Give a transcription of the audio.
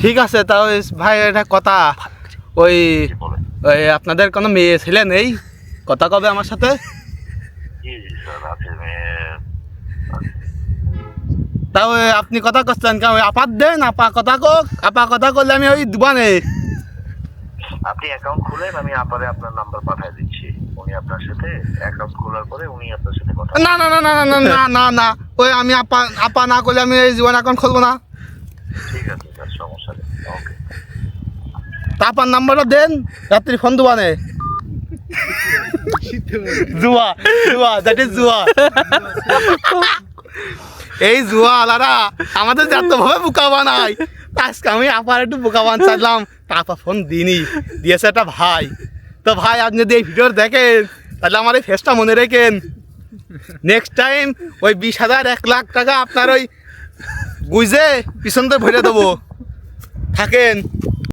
ঠিক আছে তা ওই ভাই এটা কথা ওই ওই আপনাদের কোনো মেয়ে ছেলে নেই কথা কবে আমার সাথে জি জি স্যার আছে মেয়ে তা ওই আপনি কথা করছেন কেন ওই আপাত দেন আপা কথা কোক আপা কথা করলে আমি ওই দিবানে আপনি অ্যাকাউন্ট খুলেন আমি আপারে আপনার নাম্বার পাঠিয়ে দিচ্ছি উনি আপনার সাথে অ্যাকাউন্ট খোলার পরে উনি আপনার সাথে কথা না না না না না না না না না ওই আমি আপা আপা না করলে আমি এই জীবন অ্যাকাউন্ট খুলবো না নাম্বারটা দেন, রাত্রি ফোন দিবানে জুয়া জুয়া দ্যাট ইজ জুয়া। এই জুয়া আলাদা আমাদের বোকা বানাই আজকে আমি আপার একটু বোকা বান চাইলাম তা ফোন দিনি দিয়েছে একটা ভাই। তো ভাই, আপনি যদি এই ভিডিও দেখেন, তাহলে আমার এই ফেসটা মনে রেখেন। নেক্সট টাইম ওই বিশ হাজার, এক লাখ টাকা আপনার ওই বুঝে পিছন তো ভরে দেবো। থাকেন।